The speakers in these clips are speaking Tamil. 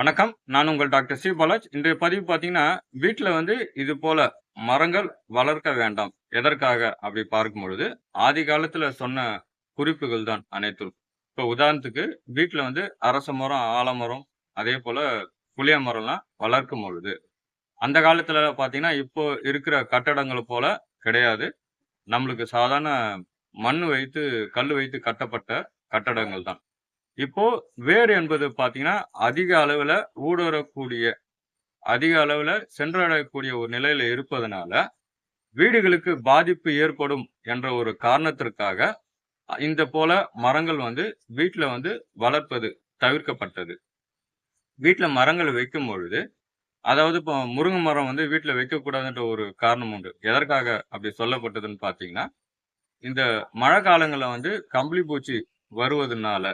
வணக்கம். நான் உங்கள் டாக்டர் சி பாலாஜ். இன்றைய பதிவு பார்த்தீங்கன்னா வீட்டில் வந்து இது போல மரங்கள் வளர்க்க வேண்டாம். எதற்காக? அப்படி பார்க்கும் பொழுது ஆதி காலத்தில் சொன்ன குறிப்புகள் தான் அனைத்தும். இப்போ உதாரணத்துக்கு வீட்டில் வந்து அரச மரம் ஆலமரம் அதே போல புளிய மரம்லாம் வளர்க்கும் பொழுது அந்த காலத்தில் பார்த்தீங்கன்னா இப்போ இருக்கிற கட்டடங்கள் போல கிடையாது. நம்மளுக்கு சாதாரண மண் வைத்து கல் வைத்து கட்டப்பட்ட கட்டடங்கள் தான். இப்போ வேர் என்பது பார்த்தீங்கன்னா அதிக அளவில் ஊடுறக்கூடிய அதிக அளவில் சென்றடையக்கூடிய ஒரு நிலையில் இருப்பதனால வீடுகளுக்கு பாதிப்பு ஏற்படும் என்ற ஒரு காரணத்திற்காக இந்த போல மரங்கள் வந்து வீட்டில் வந்து வளர்ப்பது தவிர்க்கப்பட்டது. வீட்டில் மரங்கள் வைக்கும் பொழுது அதாவது இப்போ முருங்கை மரம் வந்து வீட்டில் வைக்கக்கூடாதுன்ற ஒரு காரணம் உண்டு. எதற்காக அப்படி சொல்லப்பட்டதுன்னு பார்த்தீங்கன்னா இந்த மழை காலங்களில் வந்து கம்பளி பூச்சி வருவதனால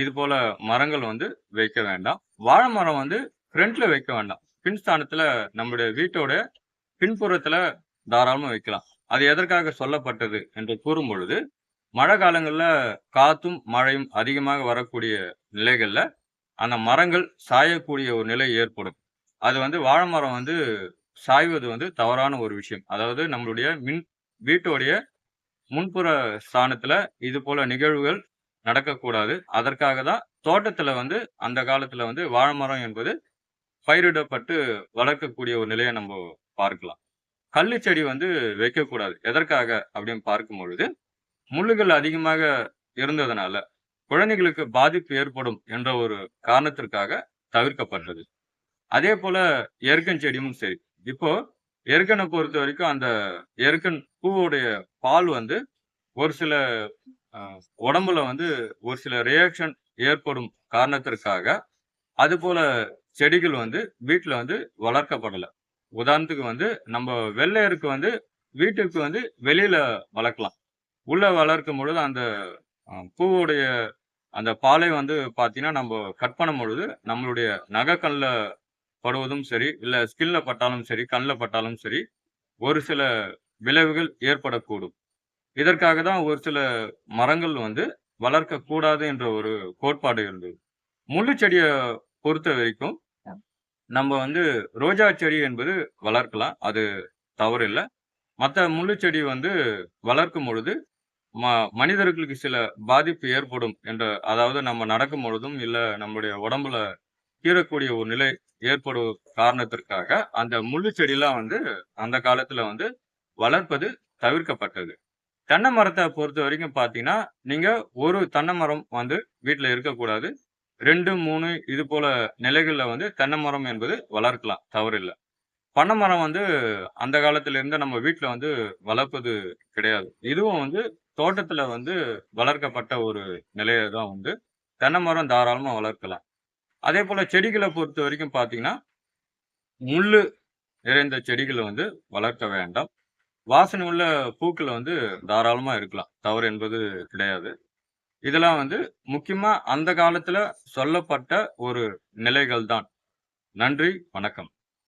இது போல மரங்கள் வந்து வைக்க வேண்டாம். வாழை மரம் வந்து ஃப்ரண்ட்ல வைக்க வேண்டாம். பின்ஸ்தானத்துல நம்மளுடைய வீட்டோட பின்புறத்துல தாராளமாக வைக்கலாம். அது எதற்காக சொல்லப்பட்டது என்று கூறும் பொழுது மழை காலங்களில் காத்தும் மழையும் அதிகமாக வரக்கூடிய நிலைகளில் அந்த மரங்கள் சாயக்கூடிய ஒரு நிலை ஏற்படும். அது வந்து வாழை மரம் வந்து சாய்வது வந்து தவறான ஒரு விஷயம். அதாவது நம்மளுடைய மின் வீட்டோடைய முன்புற ஸ்தானத்தில் இது போல நிகழ்வுகள் நடக்கக்கூடாது. அதற்காக தான் தோட்டத்துல வந்து அந்த காலத்துல வந்து வாழை மரம் என்பது பயிரிடப்பட்டு வளர்க்கக்கூடிய ஒரு நிலையை நம்ம பார்க்கலாம். கள்ளு செடி வந்து வைக்கக்கூடாது. எதற்காக அப்படின்னு பார்க்கும் பொழுது முள்ளுகள் அதிகமாக இருந்ததுனால குழந்தைகளுக்கு பாதிப்பு ஏற்படும் என்ற ஒரு காரணத்திற்காக தவிர்க்கப்பட்டது. அதே போல எருக்கன் செடியும் சரி. இப்போ எருக்கனை பொறுத்த வரைக்கும் அந்த எருக்கன் பூவுடைய பால் வந்து ஒரு சில உடம்புல வந்து ஒரு சில ரியாக்ஷன் ஏற்படும் காரணத்திற்காக அது போல செடிகள் வந்து வீட்டில் வந்து வளர்க்கப்படலை. உதாரணத்துக்கு வந்து நம்ம வெள்ளையருக்கு வந்து வீட்டுக்கு வந்து வெளியில வளர்க்கலாம். உள்ள வளர்க்கும் பொழுது அந்த பூவுடைய அந்த பாலை வந்து பார்த்தீங்கன்னா நம்ம கட் பண்ணும் பொழுது நம்மளுடைய நகைக்கல்ல படுவதும் சரி இல்லை ஸ்கின்ல பட்டாலும் சரி கண்ணில் பட்டாலும் சரி ஒரு சில விளைவுகள் ஏற்படக்கூடும். இதற்காக தான் ஒரு சில மரங்கள் வந்து வளர்க்க கூடாது என்ற ஒரு கோட்பாடு இருந்தது. முள்ளு செடியை பொறுத்த வரைக்கும் நம்ம வந்து ரோஜா செடி என்பது வளர்க்கலாம் அது தவறு இல்லை மற்ற முள்ளு செடி வந்து வளர்க்கும் பொழுது ம மனிதர்களுக்கு சில பாதிப்பு ஏற்படும் என்ற அதாவது நம்ம நடக்கும் பொழுதும் இல்லை நம்மளுடைய உடம்புல கீறக்கூடிய ஒரு நிலை ஏற்படும் காரணத்திற்காக அந்த முள்ளு செடியெல்லாம் வந்து அந்த காலத்தில் வந்து வளர்ப்பது தவிர்க்கப்பட்டது. தென்னை மரத்தை பொறுத்த வரைக்கும் பார்த்தீங்கன்னா நீங்கள் ஒரு தென்னை மரம் வந்து வீட்டில் இருக்கக்கூடாது. ரெண்டு மூணு இது போல நிலைகளில் வந்து தென்னை மரம் என்பது வளர்க்கலாம் தவறில்லை. பனை மரம் வந்து அந்த காலத்துல இருந்து நம்ம வீட்டில் வந்து வளர்ப்பது கிடையாது. இதுவும் வந்து தோட்டத்துல வந்து வளர்க்கப்பட்ட ஒரு நிலையை தான் வந்து தென்னை மரம் தாராளமாக வளர்க்கலாம். அதே போல செடிகளை பொறுத்த வரைக்கும் பார்த்தீங்கன்னா முள் நிறைந்த செடிகளை வந்து வளர்க்க வேண்டாம். வாசனை உள்ள பூக்கள் வந்து தாராளமா இருக்கலாம். தவறு என்பது கிடையாது. இதெல்லாம் வந்து முக்கியமா அந்த காலத்துல சொல்லப்பட்ட ஒரு நிலைகள் தான் நன்றி வணக்கம்.